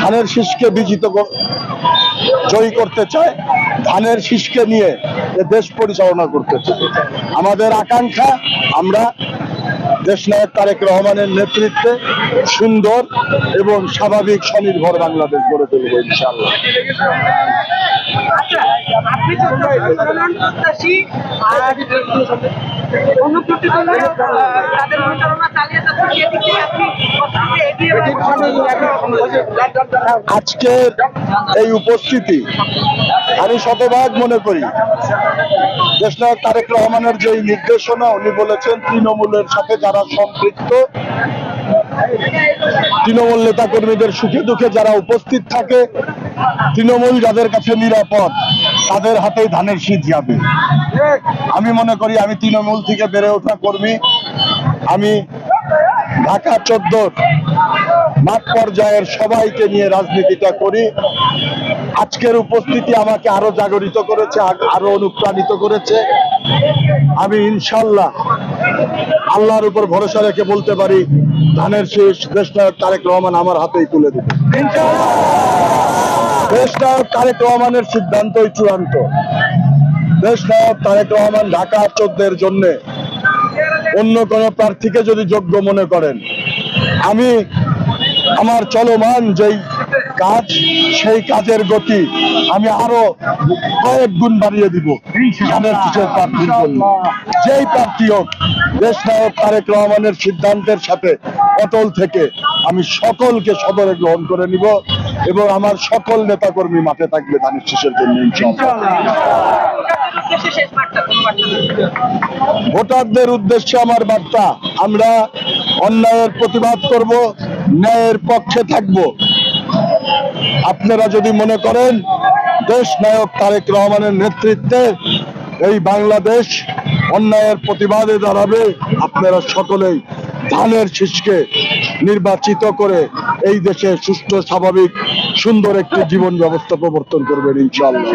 ধানের শীষকে বিজিত জয়ী করতে চায়, ধানের শীষকে নিয়ে দেশ পরিচালনা করতে চায়। আমাদের আকাঙ্ক্ষা, আমরা দেশনায়ক তারেক রহমানের নেতৃত্বে সুন্দর এবং স্বাভাবিক স্বনির্ভর বাংলাদেশ গড়ে তুলব ইনশাআল্লাহ। আচ্ছা আজকের এই উপস্থিতি আমি শতভাগ মনে করি। দেশনায়ক তারেক রহমানের যে নির্দেশনা উনি বলেছেন, তৃণমূলের সাথে যারা সম্পৃক্ত, তৃণমূল নেতা কর্মীদের সুখে দুঃখে যারা উপস্থিত থাকে, তৃণমূল যাদের কাছে নিরাপদ, তাদের হাতেই ধানের শীত যাবে। আমি মনে করি আমি তৃণমূল থেকে বেড়ে ওঠা কর্মী। আমি ঢাকা চোদ্দ মাঠ পর্যায়ের সবাইকে নিয়ে রাজনীতিটা করি। আজকের উপস্থিতি আমাকে আরও জাগরিত করেছে আরও অনুপ্রাণিত করেছে। আমি ইনশাল্লাহ আল্লাহর উপর ভরসা রেখে বলতে পারি ধানের শেষ দেশনায়ক তারেক রহমান আমার হাতেই তুলে দেবে। দেশনায়ক তারেক রহমানের সিদ্ধান্তই চূড়ান্ত। দেশনায়ক তারেক রহমান ঢাকা চোদ্দের জন্য অন্য কোন প্রার্থীকে যদি যোগ্য মনে করেন আমি আমার চলমান যেই কাজ, সেই কাজের গতি আমি আরও কয়েক গুণ বাড়িয়ে দিব। যেই প্রার্থী হোক, দেশ নায়ক তারেক রহমানের সিদ্ধান্তের সাথে অটল থেকে আমি সকলকে সদরে গ্রহণ করে নিব। এবং আমার সকল নেতাকর্মী মাঠে থাকবে ধানের শীষের জন্য ভোটারদের উদ্দেশ্যে আমার বার্তা, আমরা অন্যায়ের প্রতিবাদ করব, ন্যায়ের পক্ষে থাকব। আপনারা যদি মনে করেন, দেশ নায়ক তারেক রহমানের নেতৃত্বে এই বাংলাদেশ অন্যায়ের প্রতিবাদে দাঁড়াবে, আপনারা সকলেই ধানের শীষকে নির্বাচিত করে এই দেশে সুস্থ স্বাভাবিক সুন্দর একটি জীবন ব্যবস্থা প্রবর্তন করবেন ইনশাআল্লাহ।